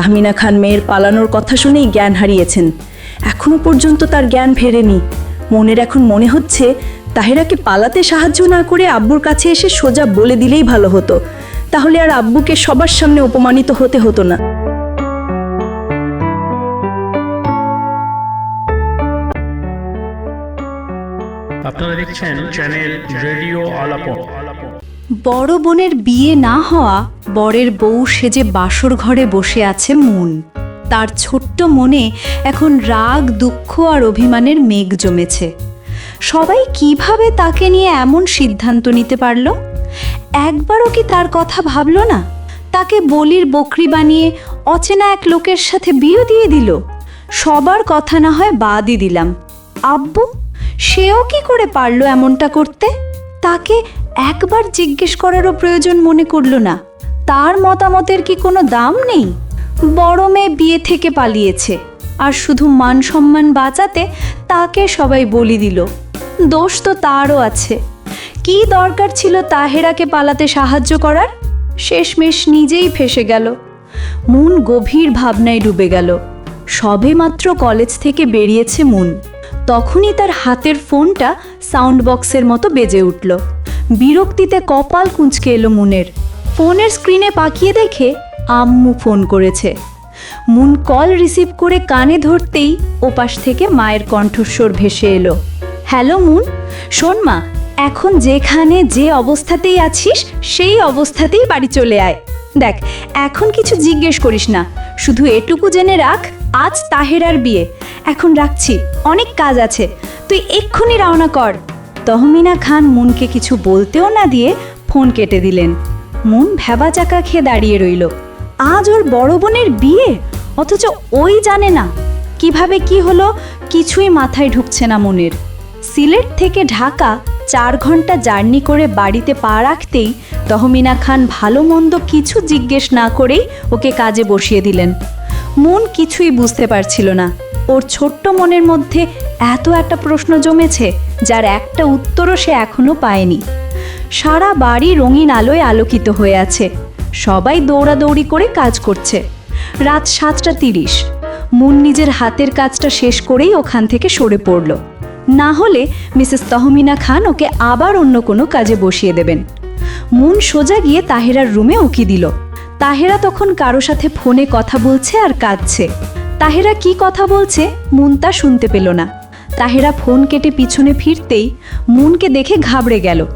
তাহমিনা খান মেয়ের পালানোর কথা শুনেই জ্ঞান হারিয়েছেন। এখনও পর্যন্ত তার জ্ঞান ফেরেনি। মনের এখন মনে হচ্ছে তাহেরাকে পালাতে সাহায্য না করে আব্বুর কাছে এসে সোজা বলে দিলেই ভালো হতো। তাহলে আর আব্বুকে সবার সামনে অপমানিত হতে হতো না। আপনারা দেখছেন চ্যানেল রেডিও আলাপন। বড় বোনের বিয়ে না হওয়া বরের বউ সেজে বাসর ঘরে বসে আছে মুন। তার ছোট্ট মনে এখন রাগ, দুঃখ আর অভিমানের মেঘ জমেছে। সবাই কীভাবে তাকে নিয়ে এমন সিদ্ধান্ত নিতে পারল? একবারও কি তার কথা ভাবলো না? তাকে বলির বকরি বানিয়ে অচেনা এক লোকের সাথে বিয়ে দিয়ে দিল? সবার কথা না হয় বাদই দিলাম। আব্বু, সেও কি করে পারল এমনটা করতে? তাকে একবার জিজ্ঞেস করারও প্রয়োজন মনে করল না। তার মতামতের কি কোনো দাম নেই? বড় মেয়ে বিয়ে থেকে পালিয়েছে আর শুধু মান সম্মান বাঁচাতে তাকে সবাই বলি দিল। দোষ তো তারও আছে। কি দরকার ছিল তাহেরাকে পালাতে সাহায্য করার? শেষমেশ নিজেই ফেসে গেল। মুন গভীর ভাবনায় ডুবে গেল। সবে মাত্র কলেজ থেকে বেরিয়েছে মুন। তখনই তার হাতের ফোনটা সাউন্ড বক্সের মতো বেজে উঠল। বিরক্তিতে কপাল কুঁচকে এলো মুনের। ফোনের স্ক্রিনে পাকিয়ে দেখে আম্মু ফোন করেছে। মুন কল রিসিভ করে কানে ধরতেই ওপাশ থেকে মায়ের কণ্ঠস্বর ভেসে এলো। হ্যালো মুন, শোন মা, এখন যেখানে যে অবস্থাতেই আছিস, সেই অবস্থাতেই বাড়ি চলে আয়। দেখ, এখন কিছু জিজ্ঞেস করিস না, শুধু এটুকু জেনে রাখ, আজ তাহেরার বিয়ে। এখন রাখছি, অনেক কাজ আছে, তুই এক্ষুনি রওনা কর। তহমিনা খান মুনকে কিছু বলতেও না দিয়ে ফোন কেটে দিলেন। মুন ভেবা চাকা খেয়ে দাঁড়িয়ে রইল। আজ ওর বড় বোনের বিয়ে? অথচ ওই জানে না। কীভাবে কি হলো কিছুই মাথায় ঢুকছে না মনের। সিলেট থেকে ঢাকা চার ঘণ্টা জার্নি করে বাড়িতে পা রাখতেই তহমিনা খান ভালো মন্দ কিছু জিজ্ঞেস না করেই ওকে কাজে বসিয়ে দিলেন। মন কিছুই বুঝতে পারছিল না। ওর ছোট্ট মনের মধ্যে এত একটা প্রশ্ন জমেছে, যার একটা উত্তরও সে এখনও পায়নি। সারা বাড়ি রঙিন আলোয় আলোকিত হয়ে আছে। সবাই দৌড়াদৌড়ি করে কাজ করছে। রাত সাতটা তিরিশ। মুন নিজের হাতের কাজটা শেষ করেই ওখান থেকে সরে পড়ল। না হলে মিসেস তহমিনা খান ওকে আবার অন্য কোনো কাজে বসিয়ে দেবেন। মুন সোজা গিয়ে তাহেরার রুমে উকি দিল। তাহেরা তখন কারও সাথে ফোনে কথা বলছে আর কাঁদছে। তাহেরা কি কথা বলছে, মুন তা শুনতে পেল না। তাহেরা ফোন কেটে পিছনে ফিরতেই মুনকে দেখে ঘাবড়ে গেল।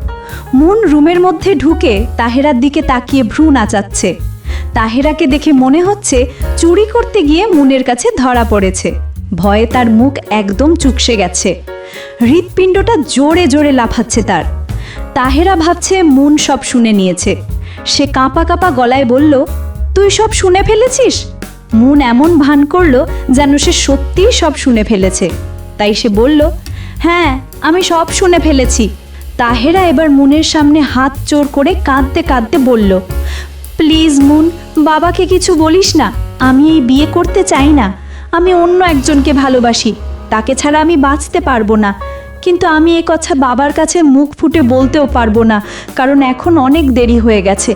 মুন রুমের মধ্যে ঢুকে তাহেরার দিকে তাকিয়ে ভ্রু নাচাচ্ছে। তাহেরাকে দেখে মনে হচ্ছে চুরি করতে গিয়ে মুনের কাছে ধরা পড়েছে। ভয়ে তার মুখ একদম চুকসে গেছে। হৃৎপিণ্ডটা জোরে জোরে লাফাচ্ছে তার। তাহেরা ভাবছে মুন সব শুনে নিয়েছে। সে কাঁপা কাঁপা গলায় বলল, তুই সব শুনে ফেলেছিস? মুন এমন ভান করল যেন সে সত্যিই সব শুনে ফেলেছে। তাই সে বলল হ্যাঁ আমি সব শুনে ফেলেছি। তাহেরা এবার মুনের সামনে হাত চোর করে কাঁদতে কাঁদতে বলল, প্লিজ মুন, বাবাকে কিছু বলিস না। আমি এই বিয়ে করতে চাই না। আমি অন্য একজনকে ভালোবাসি। তাকে ছাড়া আমি বাঁচতে পারব না। কিন্তু আমি এ কথা বাবার কাছে মুখ ফুটে বলতেও পারব না, কারণ এখন অনেক দেরি হয়ে গেছে।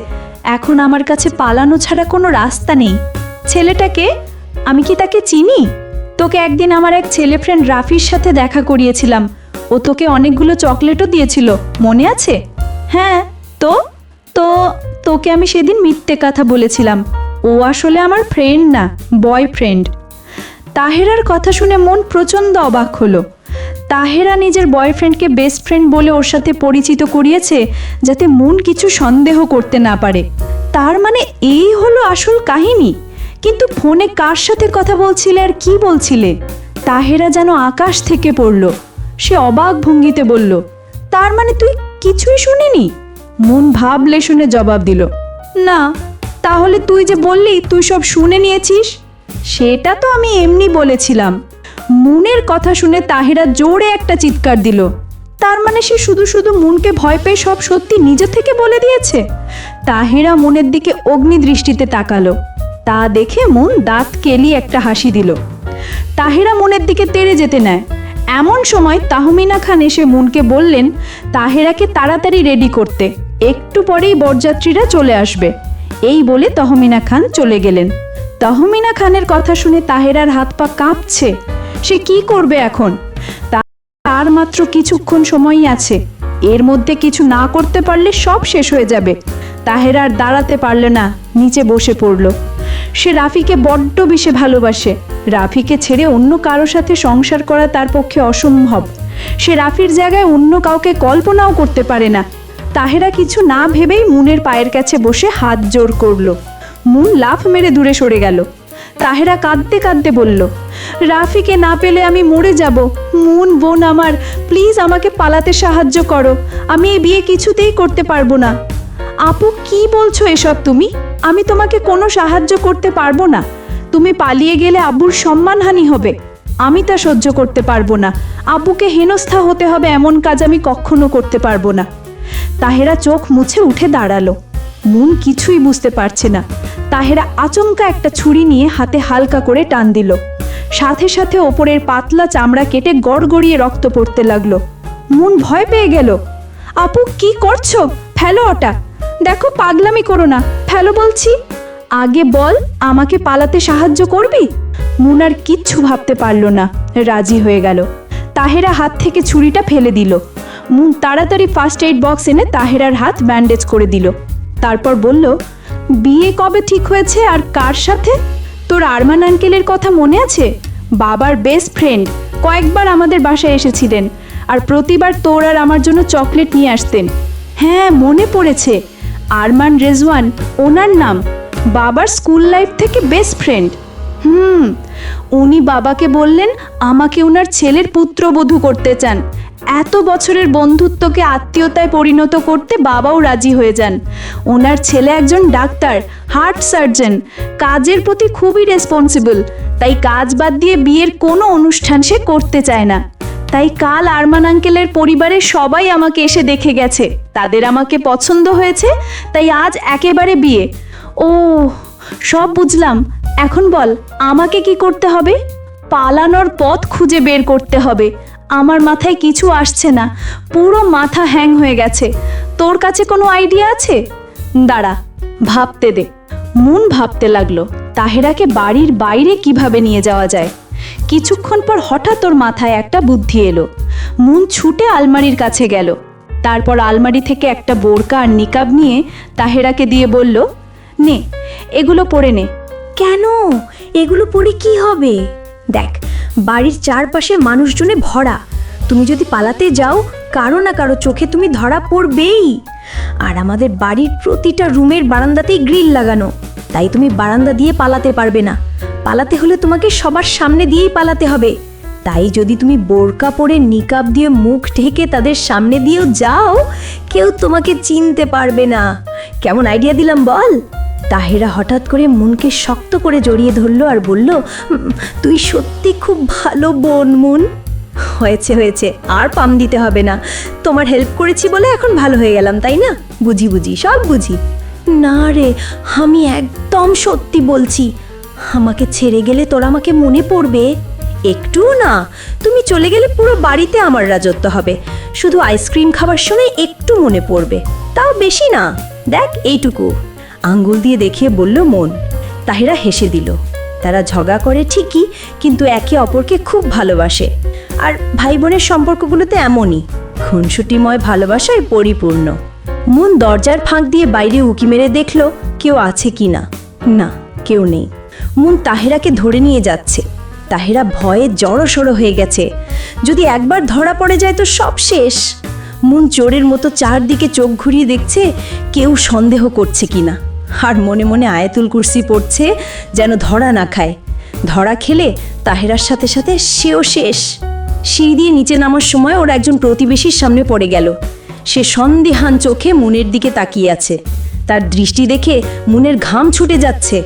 এখন আমার কাছে পালানো ছাড়া কোনো রাস্তা নেই। ছেলেটাকে, আমি কি তাকে চিনি? তোকে একদিন আমার এক ছেলে ফ্রেন্ড রাফির সাথে দেখা করিয়েছিলাম। ও তোকে অনেকগুলো চকলেটও দিয়েছিল। মনে আছে? হ্যাঁ তো? তো তোকে আমি সেদিন মিথ্যে কথা বলেছিলাম। ও আসলে আমার ফ্রেন্ড না বয়ফ্রেন্ড তাহেরার কথা শুনে মন প্রচণ্ড অবাক হলো। তাহেরা নিজের বয়ফ্রেন্ডকে বেস্ট ফ্রেন্ড বলে ওর সাথে পরিচিত করিয়েছে যাতে মন কিছু সন্দেহ করতে না পারে। তার মানে এই হলো আসল কাহিনী? কিন্তু ফোনে কার সাথে কথা বলছিলে আর কি বলছিলে? তাহেরা যেন আকাশ থেকে পড়ল। সে অবাক ভঙ্গিতে বলল, তার মানে তুই কিছুই শুনিনি? মন ভাবলে শুনে জবাব দিল, না, তাহলে তুই যে বললি, তুই সব শুনে নিয়েছিস? সেটা তো আমি এমনি বলেছিলাম। মুনের কথা শুনে তাহেরা জোরে একটা চিৎকার দিল, তার মানে সে শুধু শুধু মুনকে ভয় পেয়ে সব সত্যি নিজে থেকে বলে দিয়েছে? তাহেরা মনের দিকে অগ্নি দৃষ্টিতে তাকালো তা দেখে মন দাঁত কেলি একটা হাসি দিল। তাহেরা মনের দিকে তেড়ে যেতে নেয়। এমন সময় তাহমিনা খান এসে মুনকে বললেন, তাহেরাকে তাড়াতাড়ি রেডি করতে। একটু পরেই বরযাত্রীরা চলে আসবে। এই বলে তহমিনা খান চলে গেলেন। তহমিনা খানের কথা শুনে তাহেরার হাত পা কাঁপছে। সে কি করবে এখন? তার মাত্র কিছুক্ষণ সময়ই আছে। এর মধ্যে কিছু না করতে পারলে সব শেষ হয়ে যাবে। তাহেরা আর দাঁড়াতে পারল না, নিচে বসে পড়ল। সে রাফিকে বড্ড বেশি ভালোবাসে। রাফিকে ছেড়ে অন্য কারও সাথে সংসার করা তার পক্ষে অসম্ভব। সে রাফির জায়গায় অন্য কাউকে কল্পনাও করতে পারে না। তাহেরা কিছু না ভেবেই মুনের পায়ের কাছে বসে হাত জোর করল। মুন লাফ মেরে দূরে সরে গেল। তাহেরা কাঁদতে কাঁদতে বলল, রাফিকে না পেলে আমি মরে যাব। মুন, বোন আমার, প্লিজ আমাকে পালাতে সাহায্য করো। আমি এই বিয়ে কিছুতেই করতে পারব না। আপু কি বলছো এসব তুমি? আমি তোমাকে কোনো সাহায্য করতে পারব না। তুমি পালিয়ে গেলে আব্বুর সম্মানহানি হবে। আমি তা সহ্য করতে পারব না। আব্বুকে হেনস্থা হতে হবে এমন কাজ আমি কখনো করতে পারব না। তাহেরা চোখ মুছে উঠে দাঁড়াল। মুন কিছুই বুঝতে পারছে না। তাহেরা আচমকা একটা ছুরি নিয়ে হাতে হালকা করে টান দিল। সাথে সাথে ওপরের পাতলা চামড়া কেটে গড়গড়িয়ে রক্ত পড়তে লাগল। মুন ভয় পেয়ে গেল। আপু কি করছ? ফেলো ওটা। দেখো, পাগলামি করো না। ফেলো বলছি, আগে বল, আমাকে পালাতে সাহায্য করবি? মুন আর কিচ্ছু ভাবতে পারল না, রাজি হয়ে গেল। তাহেরা হাত থেকে ছুরিটা ফেলে দিল। মুন তাড়াতাড়ি ফার্স্ট এইড বক্স এনে তাহেরার হাত ব্যান্ডেজ করে দিল। তারপর বলল, বিয়ে কবে ঠিক হয়েছে আর কার সাথে? তোর আরমান আঙ্কেলের কথা মনে আছে? বাবার বেস্ট ফ্রেন্ড কয়েকবার আমাদের বাসায় এসেছিলেন। আর প্রতিবার তোর আর আমার জন্য চকলেট নিয়ে আসতেন। হ্যাঁ মনে পড়েছে। আরমান রেজওয়ান, ওনার নাম বাবার স্কুল লাইফ থেকে বেস্ট ফ্রেন্ড। হুম, উনি বাবাকে বললেন আমাকে ওনার ছেলের পুত্রবধূ করতে চান। এত বছরের বন্ধুত্বকে আত্মীয়তায় পরিণত করতে বাবাও রাজি হয়ে যান। ওনার ছেলে একজন ডাক্তার, হার্ট সার্জন, কাজের প্রতি খুবই রেসপন্সিবল, তাই কাজ বাদ দিয়ে বিয়ের কোনো অনুষ্ঠান সে করতে চায় না। তাই কাল আরমান আঙ্কেলের পরিবারের সবাই আমাকে এসে দেখে গেছে। তাদের আমাকে পছন্দ হয়েছে, তাই আজ একেবারে বিয়ে। ও সব বুঝলাম। এখন বল, আমাকে কি করতে হবে? পালানোর পথ খুঁজে বের করতে হবে। আমার মাথায় কিছু আসছে না। পুরো মাথা হ্যাং হয়ে গেছে। তোর কাছে কোনো আইডিয়া আছে? দাঁড়া, ভাবতে দে। মন ভাবতে লাগল, তাহেরাকে বাড়ির বাইরে কীভাবে নিয়ে যাওয়া যায়? কিছুক্ষণ পর হঠাৎ ওর মাথায় একটা বুদ্ধি এলো। মুন ছুটে আলমারির কাছে গেল। তারপর আলমারি থেকে একটা বোরকা আর নিকাব নিয়ে তাহেরাকে দিয়ে বলল, নে, এগুলো পরে নে। কেন? এগুলো পরে কি হবে? দেখ, বাড়ির চারপাশে মানুষজনে ভরা। তুমি যদি পালাতে যাও, কারও না কারও চোখে তুমি ধরা পড়বেই। আর আমাদের বাড়ির প্রতিটা রুমের বারান্দাতেই গ্রিল লাগানো। তাই তুমি বারান্দা দিয়ে পালাতে পারবে না। পালাতে হলে তোমাকে সবার সামনে দিয়েই পালাতে হবে। তাই যদি তুমি বোরকা পরে নিকাব দিয়ে মুখ ঢেকে তাদের সামনে দিয়েও যাও কেউ তোমাকে চিনতে পারবে না। কেমন আইডিয়া দিলাম বল? তাহেরা হঠাৎ করে মনকে শক্ত করে জড়িয়ে ধরলো আর বলল "উম, তুই সত্যি খুব ভালো বোন মন। হয়েছে হয়েছে আর পাম দিতে হবে না। তোমার হেল্প করেছি বলে এখন ভালো হয়ে গেলাম তাই না? বুঝি বুঝি সব বুঝি। না রে আমি একদম সত্যি বলছি। আমাকে ছেড়ে গেলে তোর আমাকে মনে পড়বে? একটুও না। তুমি চলে গেলে পুরো বাড়িতে আমার রাজত্ব হবে। শুধু আইসক্রিম খাবার সময় একটু মনে পড়বে। তাও বেশি না। দেখ এইটুকু। আঙ্গুল দিয়ে দেখিয়ে বলল মন। তাহেরা হেসে দিল। তারা ঝগড়া করে ঠিকই, কিন্তু একে অপরকে খুব ভালোবাসে। আর ভাই বোনের সম্পর্কগুলোতে এমনই। খুনসুটিময় ভালোবাসায় পরিপূর্ণ। মন দরজার ফাঁক দিয়ে বাইরে উকি মেরে দেখল, কেউ আছে কি না। না, কেউ নেই। মুন তাহেরাকে ধরে নিয়ে যাচ্ছে। তাহেরা ভয়ে জড়সড়ো হয়ে গেছে। যদি একবার ধরা পড়ে যায় তো সব শেষ। মুন চোরের মতো চারদিকে চোখ ঘুরিয়ে দেখছে কেউ সন্দেহ করছে কি না আর মনে মনে আয়াতুল কুরসি পড়ছে যেন ধরা না খায়। ধরা খেলে তাহেরার সাথে সাথে সেও শেষ। সিঁড়ি দিয়ে নিচে নামার সময় ওর একজন প্রতিবেশীর সামনে পড়ে গেল। সে সন্দেহান চোখে মুনের দিকে তাকিয়ে আছে। তার দৃষ্টি দেখে মুনের ঘাম ছুটে যাচ্ছে।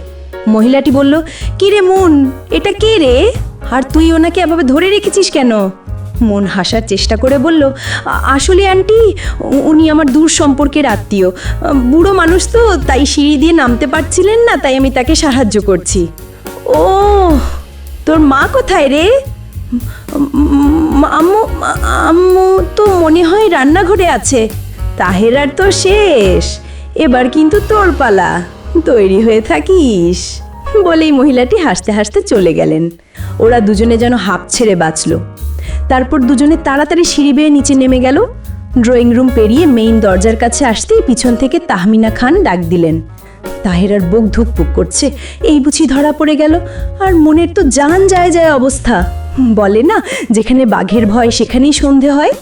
মহিলাটি বলল কি রে মুন, এটা কে রে? আর তুই ওনাকে এভাবে ধরে রেখেছিস কেন? মন হাসার চেষ্টা করে বলল আসলে আন্টি উনি আমার দূর সম্পর্কের আত্মীয়। বুড়ো মানুষ তো, তাই সিঁড়ি দিয়ে নামতে পারছিলেন না, তাই আমি তাকে সাহায্য করছি। ও তোর মা কোথায় রে? আম্মু আম্মু তো মনে হয় রান্নাঘরে আছে। তাহেরার তো শেষ। এবার কিন্তু তোর পালা তৈরি হয়ে থাকিস। বলেই মহিলাটি হাসতে হাসতে চলে গেলেন। ওরা দুজনে যেন হাঁপ ছেড়ে বাঁচল। তারপর দুজনে তাড়াতাড়ি সিঁড়ি বেয়ে নিচে নেমে গেল। ড্রয়িং রুম পেরিয়ে মেইন দরজার কাছে আসতেই পিছন থেকে তাহমিনা খান ডাক দিলেন। তাহেরার বুক ধুকপুক করছে। এই বুঝি ধরা পড়ে গেল। আর মনের তো জান যায় যায় অবস্থা। বলে না, যেখানে বাঘের ভয় সেখানেই সন্ধে হয়।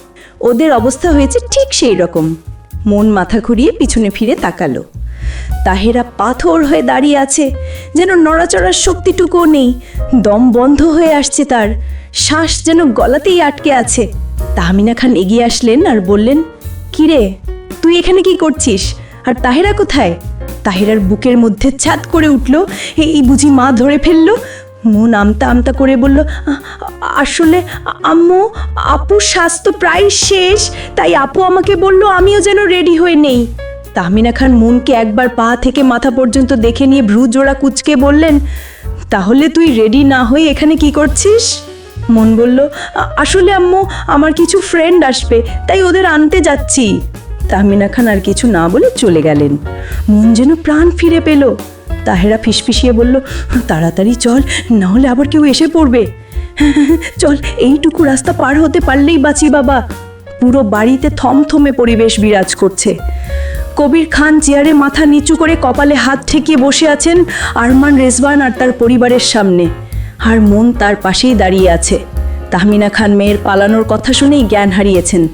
ওদের অবস্থা হয়েছে ঠিক সেই রকম। মন মাথা ঘুরিয়ে পিছনে ফিরে তাকালো। তাহেরা পাথর হয়ে দাঁড়িয়ে আছে, যেন নড়াচড়ার শক্তিটুকুও নেই। দম বন্ধ হয়ে আসছে তার। শ্বাস যেন গলাতেই আটকে আছে। তাহমিনা খান এগিয়ে আসলেন আর বললেন, কিরে, তুই এখানে কি করছিস? আর তাহেরা কোথায়? তাহেরার বুকের মধ্যে ছাদ করে উঠল, এই বুঝি মা ধরে ফেলল। মন আমতা আমতা করে বলল আসলে আম্মু, আপুর স্বাস্থ্য প্রায় শেষ, তাই আপু আমাকে বলল আমিও যেন রেডি হয়ে নেই। তাহমিনা খান মনকে একবার পা থেকে মাথা পর্যন্ত দেখে নিয়ে ভ্রু জোড়া কুচকে বললেন, তাহলে তুই রেডি না হয়ে এখানে কি করছিস? মন বলল আসলে আম্মু, আমার কিছু ফ্রেন্ড আসবে, তাই ওদের আনতে যাচ্ছি। তাহমিনা খান আর কিছু না বলে চলে গেলেন। মন যেন প্রাণ ফিরে পেল। তাহেরা ফিসফিসিয়ে বলল, তাড়াতাড়ি চল, না হলে আবার কেউ এসে পড়বে। চল, এইটুকু রাস্তা পার হতে পারলেই বাঁচি বাবা। পুরো বাড়িতে থমথমে পরিবেশ বিরাজ করছে। কবির খান চেয়ারে মাথা নিচু করে কপালে হাত ঠেকিয়ে বসে আছেন আরমান রেজওয়ান আর তার পরিবারের সামনে। আর মন তার পাশেই দাঁড়িয়ে আছে। তাহমিনা খান মেয়ের পালানোর কথা শুনেই জ্ঞান হারিয়েছেন।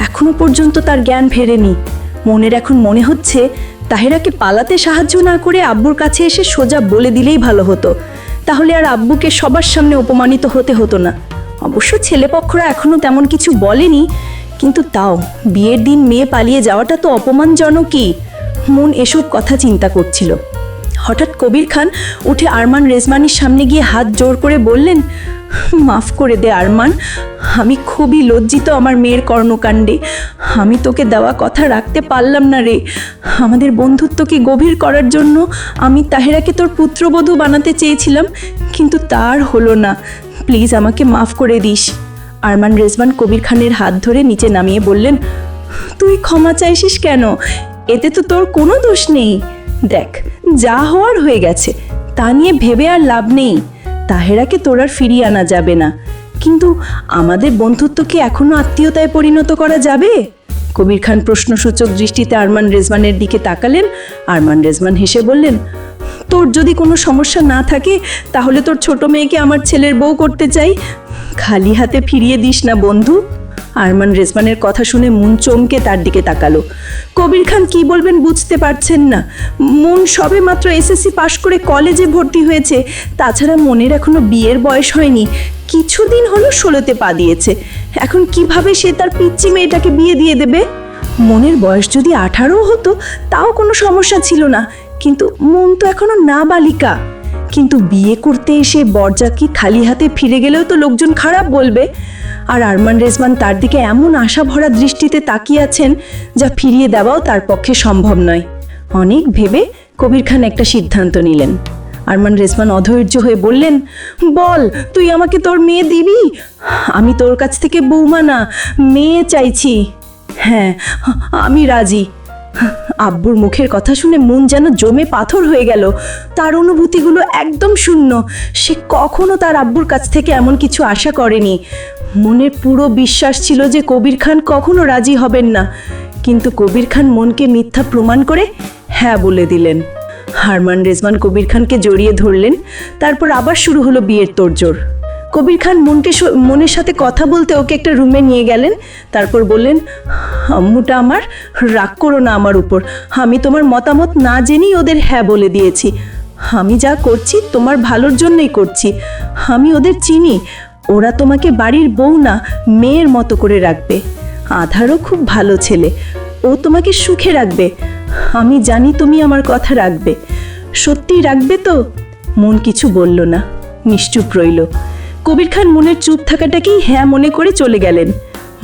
এখনও পর্যন্ত তার জ্ঞান ফেরেনি। মনের এখন মনে হচ্ছে তাহেরাকে পালাতে সাহায্য না করে আব্বুর কাছে এসে সোজা বলে দিলেই ভালো হতো। তাহলে আর আব্বুকে সবার সামনে অপমানিত হতে হতো না। অবশ্য ছেলেপক্ষরা এখনও তেমন কিছু বলেনি কিন্তু তাও, বিয়ের দিন মেয়ে পালিয়ে যাওয়াটা তো অপমানজনকই। মন এসব কথা চিন্তা করছিল। হঠাৎ কবির খান উঠে আরমান রেজমানির সামনে গিয়ে হাত জোর করে বললেন, মাফ করে দে আরমান, আমি খুবই লজ্জিত আমার মেয়ের কর্ণকাণ্ডে। আমি তোকে দেওয়া কথা রাখতে পারলাম না রে। আমাদের বন্ধুত্বকে গভীর করার জন্য আমি তাহেরাকে তোর পুত্রবধূ বানাতে চেয়েছিলাম, কিন্তু তার হলো না। প্লিজ আমাকে মাফ করে দিস। আরমান রেজমান কবির খানের হাত ধরে নিচে নামিয়ে বললেন, তুই ক্ষমা চাইছিস কেন? এতে তো তোর কোনো দোষ নেই। দেখ, যা হওয়ার হয়ে গেছে, তা নিয়ে ভেবে আর লাভ নেই। তাহেরাকে তোর আর ফিরিয়ে আনা যাবে না। কিন্তু আমাদের বন্ধুত্বকে এখনও আত্মীয়তায় পরিণত করা যাবে? কবির খান প্রশ্নসূচক দৃষ্টিতে আরমান রেজমানের দিকে তাকালেন। আরমান রেজমান হেসে বললেন তোর যদি কোনো সমস্যা না থাকে, তাহলে তোর ছোট মেয়েকে আমার ছেলের বউ করতে চাই। খালি হাতে ফিরিয়ে দিস না, বন্ধু। আরমান রেজমানের কথা শুনে মন চমকে তার দিকে তাকালো। কবির খান কি বলবেন বুঝতে পারছেন না। মন সবে মাত্র এসএসসি পাশ করে কলেজে ভর্তি হয়েছে। তাছাড়া মনের এখনও বিয়ের বয়স হয়নি। কিছুদিন হলো ষোলোতে পা দিয়েছে। এখন কীভাবে সে তার পিচ্চি মেয়েটাকে বিয়ে দিয়ে দেবে? মনের বয়স যদি আঠারো হতো, তাও কোনো সমস্যা ছিল না। কিন্তু মন তো এখনও না বালিকা কিন্তু বিয়ে করতে এসে বরজাকি খালি হাতে ফিরে গেলেও তো লোকজন খারাপ বলবে? আর আরমান রেজমান তার দিকে এমন আশা ভরা দৃষ্টিতে তাকিয়ে আছেন যা ফিরিয়ে দেওয়াও তার পক্ষে সম্ভব নয়। অনেক ভেবে কবির খান একটা সিদ্ধান্ত নিলেন। আরমান রেজমান অধৈর্য হয়ে বললেন, বল, তুই আমাকে তোর মেয়ে দিবি? আমি তোর কাছ থেকে বৌমা না, মেয়ে চাইছি। হ্যাঁ আমি রাজি। আব্বুর মুখের কথা শুনে মন যেন জমে পাথর হয়ে গেল। তার অনুভূতিগুলো একদম শূন্য। সে কখনো তার আব্বুর কাছ থেকে এমন কিছু আশা করেনি। মনের পুরো বিশ্বাস ছিল যে কবির খান কখনো রাজি হবেন না। কিন্তু কবির খান মনকে মিথ্যা প্রমাণ করে হ্যাঁ বলে দিলেন। হারমান রেজমান কবির খানকে জড়িয়ে ধরলেন। তারপর আবার শুরু হলো বিয়ের তোড়জোড়। কবির খান মনকে মনের সাথে কথা বলতে ওকে একটা রুমে নিয়ে গেলেন। তারপর বললেন, আম্মুটা আমার, রাগ করো না আমার উপর। আমি তোমার মতামত না জেনেই ওদের হ্যাঁ বলে দিয়েছি। আমি যা করছি, তোমার ভালোর জন্যই করছি। আমি ওদের চিনি। ওরা তোমাকে বাড়ির বউ না, মেয়ের মতো করে রাখবে। আধারও খুব ভালো ছেলে। ও তোমাকে সুখে রাখবে। আমি জানি তুমি আমার কথা রাখবে। সত্যি রাখবে তো? মন কিছু বলল না। নিশ্চুপ রইল। কবির খান মনের চুপ থাকাটাকেই হ্যাঁ মনে করে চলে গেলেন।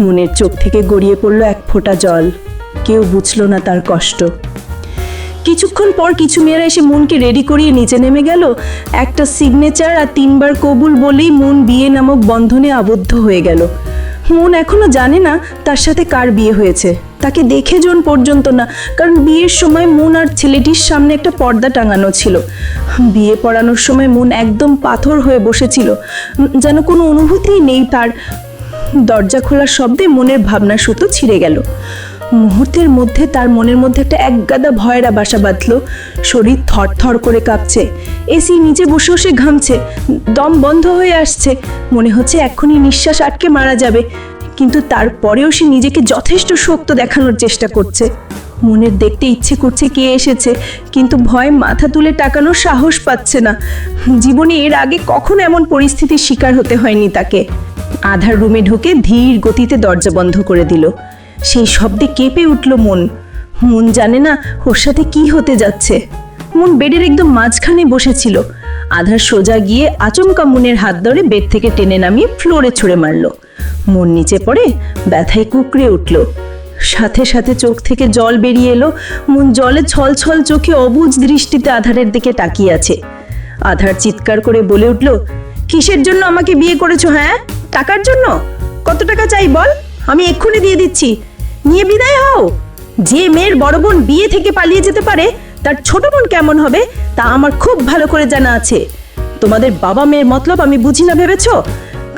মনের চোখ থেকে গড়িয়ে পড়ল এক ফোঁটা জল। কেউ বুঝল না তার কষ্ট। কিছুক্ষণ পর কিছু মেয়েরা এসে মনকে রেডি করিয়ে নিচে নেমে গেল। একটা সিগনেচার আর তিনবার কবুল বলেই মন বিয়ে নামক বন্ধনে আবদ্ধ হয়ে গেল। মন এখনও জানে না তার সাথে কার বিয়ে হয়েছে। তাকে দেখে জন পর্যন্ত না, কারণ বিয়ের সময় মন আর ছেলেটির সামনে একটা পর্দা টাঙানো ছিল। বিয়ে পড়ানোর সময় মন একদম পাথর হয়ে বসেছিল, যেন কোনো অনুভূতিই নেই তার। দরজা খোলার শব্দে মনের ভাবনা সুতো ছিঁড়ে গেল। মুহূর্তের মধ্যে তার মনের মধ্যে একটা একগাদা ভয়েরা বাসা বাঁধলো। শরীর থরথর করে কাঁপছে। এসি নিচে বসে বসে ঘামছে। দম বন্ধ হয়ে আসছে। মনে হচ্ছে এক্ষুনি নিঃশ্বাস আটকে মারা যাবে। কিন্তু তারপরেও সে নিজেকে যথেষ্ট শক্ত দেখানোর চেষ্টা করছে। মনের দেখতে ইচ্ছে করছে কে এসেছে, কিন্তু ভয় মাথা তুলে টাকানোর সাহস পাচ্ছে না। জীবনে এর আগে কখনো এমন পরিস্থিতির শিকার হতে হয়নি তাকে। আধার রুমে ঢুকে ধীর গতিতে দরজা বন্ধ করে দিল। সেই শব্দে কেঁপে উঠল মন। মন জানে না ওর সাথে কি হতে যাচ্ছে। মন বেডের একদম মাঝখানে বসেছিল। আধার সোজা গিয়ে আচমকা মনের হাত ধরে বেড থেকে টেনে নামিয়ে ফ্লোরে ছুঁড়ে মারল। মন নিচে পড়ে, ব্যথায় কুকড়ে উঠল। সাথে সাথে চোখ থেকে জল বেরিয়ে এলো। মন জলে ছল ছল চোখে অবুজ দৃষ্টিতে আধারের দিকে তাকিয়ে আছে। আধার চিৎকার করে বলে উঠল, কিসের জন্য আমাকে বিয়ে করেছ হ্যাঁ? টাকার জন্য? কত টাকা চাই বল? আমি এক্ষুনি দিয়ে দিচ্ছি। নিয়ে বিদায় হও। যে মেয়ের বড় বোন বিয়ে থেকে পালিয়ে যেতে পারে, তার ছোট বোন কেমন হবে, তা আমার খুব ভালো করে জানা আছে। তোমাদের বাবা মেয়ের মতলব আমি বুঝি না, ভেবেছ?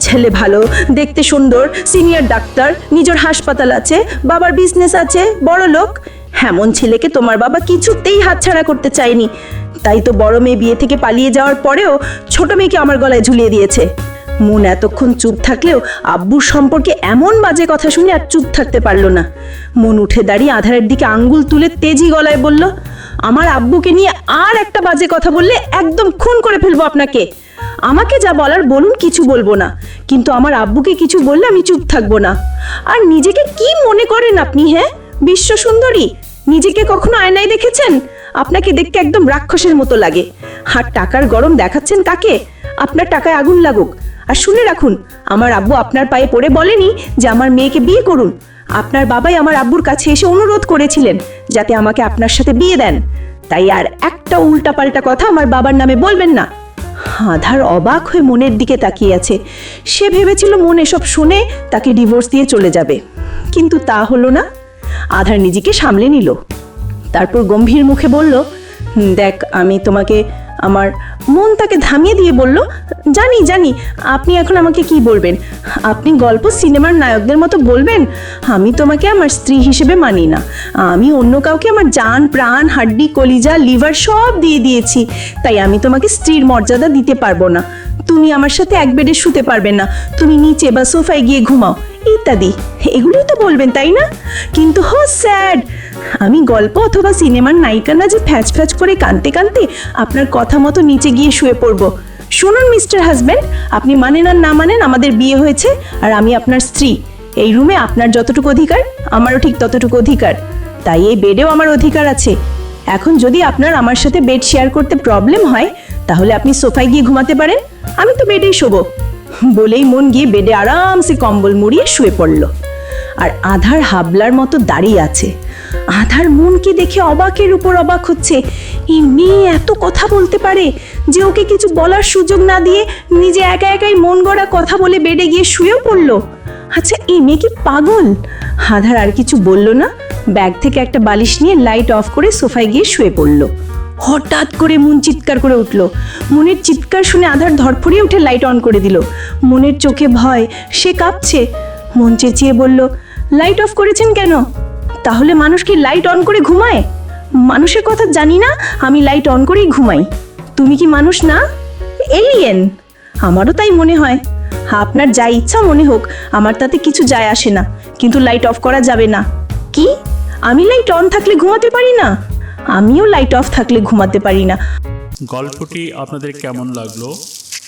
ছেলে ভালো, দেখতে সুন্দর, সিনিয়র ডাক্তার, নিজের হাসপাতাল আছে, বাবার বিজনেস আছে, বড় লোক। এমন ছেলেকে তোমার বাবা কিছুতেই হাতছাড়া করতে চায়নি। তাই তো বড় মেয়ে বিয়ে থেকে পালিয়ে যাওয়ার পরেও ছোট মেয়েকে আমার গলায় ঝুলিয়ে দিয়েছে। মন এতক্ষণ চুপ থাকলেও আব্বুর সম্পর্কে এমন বাজে কথা শুনে আর চুপ থাকতে পারল না। মন উঠে দাঁড়িয়ে আধারের দিকে আঙ্গুল তুলে তেজি গলায় বলল, আমার আব্বুকে নিয়ে আর একটা বাজে কথা বললে একদম খুন করে ফেলব আপনাকে। আমাকে যা বলার বলুন, কিছু বলব না। কিন্তু আমার আব্বুকে কিছু বললে আমি চুপ থাকব না। আর নিজেকে কি মনে করেন আপনি হ্যাঁ? বিশ্ব সুন্দরী। নিজেকে কখনো আয়নায় দেখেছেন? আপনাকে দেখতে একদম রাক্ষসের মতো লাগে। আর টাকার গরম দেখাচ্ছেন কাকে? আপনার টাকায় আগুন লাগুক। আর শুনে রাখুন, আমার আব্বু আপনার পায়ে পড়ে বলেনি যে আমার মেয়েকে বিয়ে করুন। আপনার বাবাই আমার আব্বুর কাছে এসে অনুরোধ করেছিলেন যাতে আমাকে আপনার সাথে বিয়ে দেন। তাই আর একটা উল্টাপাল্টা কথা আমার বাবার নামে বলবেন না। আধার অবাক হয়ে মনের দিকে তাকিয়ে আছে। সে ভেবেছিল মন এসব শুনে তাকে ডিভোর্স দিয়ে চলে যাবে। কিন্তু তা হলো না। আধার নিজেকে সামলে নিল। তারপর গম্ভীর মুখে বলল, দেখ, আমি তোমাকে আমার মন তাকে থামিয়ে দিয়ে বলল, জানি জানি, আপনি এখন আমাকে কি বলবেন? আপনি গল্প সিনেমার নায়কদের মতো বলবেন? আমি তোমাকে আমার স্ত্রী হিসেবে মানি না। আমি অন্য কাউকে আমার যান প্রাণ, হাড্ডি, কলিজা, লিভার সব দিয়ে দিয়েছি। তাই আমি তোমাকে স্ত্রীর মর্যাদা দিতে পারব না। তুমি আমার সাথে এক বেডে শুতে পারবে না। তুমি নিচে বা সোফায় গিয়ে ঘুমাও। ইত্যাদি। এগুলোই তো বলবেন, তাই না? কিন্তু, হো, স্যাড! আমি গল্প অথবা সিনেমার নায়িকা না যে ফ্যাচ ফ্যাচ করে কানতে কানতে আপনার কথা মতো নিচে গিয়ে শুয়ে পড়ব। শুনুন, মিস্টার হাজব্যান্ড আপনি মানেন আর না মানেন আমাদের বিয়ে হয়েছে আর আমি আপনার স্ত্রী। এই রুমে আপনার যতটুকু অধিকার, আমারও ঠিক ততটুকু অধিকার। তাই এই বেডেও আমার অধিকার আছে। এখন যদি আপনার আমার সাথে বেড শেয়ার করতে প্রবলেম হয়, তাহলে আপনি সোফায় গিয়ে ঘুমাতে পারেন। আমি তো বেডেই শোবো। বলেই মন গিয়ে বেডে আরামসে কম্বল মুড়িয়ে শুয়ে পড়ল। আর আধার হাবলার মতো দাঁড়িয়ে আছে। আধার মনকে দেখে অবাকের উপর অবাক হচ্ছে। এই মেয়ে এত কথা বলতে পারে যে ওকে কিছু বলার সুযোগ না দিয়ে নিজে একা একাই মন গড়া কথা বলে বেডে গিয়ে শুয়েও পড়ল। আচ্ছা এই মেয়ে কি পাগল? আধার আর কিছু বলল না। ব্যাগ থেকে একটা বালিশ নিয়ে লাইট অফ করে সোফায় গিয়ে শুয়ে পড়ল। হঠাৎ করে মন চিৎকার করে উঠল। মনের চিৎকার শুনে আধার ধরফড়িয়ে উঠে লাইট অন করে দিল। মনের চোখে ভয়, সে কাঁপছে। মন চেঁচিয়ে বলল লাইট অফ করেছেন কেন? তাহলে মানুষ কি লাইট অন করে ঘুমায়? মানুষের কথা জানি না, আমি লাইট অন করেই ঘুমাই। তুমি কি মানুষ না? এলিয়েন আমারও তাই মনে হয়। আপনার যা ইচ্ছা মনে হোক, আমার তাতে কিছু যায় আসে না, কিন্তু লাইট অফ করা যাবে না। কি? আমি লাইট অন থাকলে ঘুমাতে পারি না? আমিও লাইট অফ থাকলে ঘুমাতে পারি না। গল্পটি আপনাদের কেমন লাগল?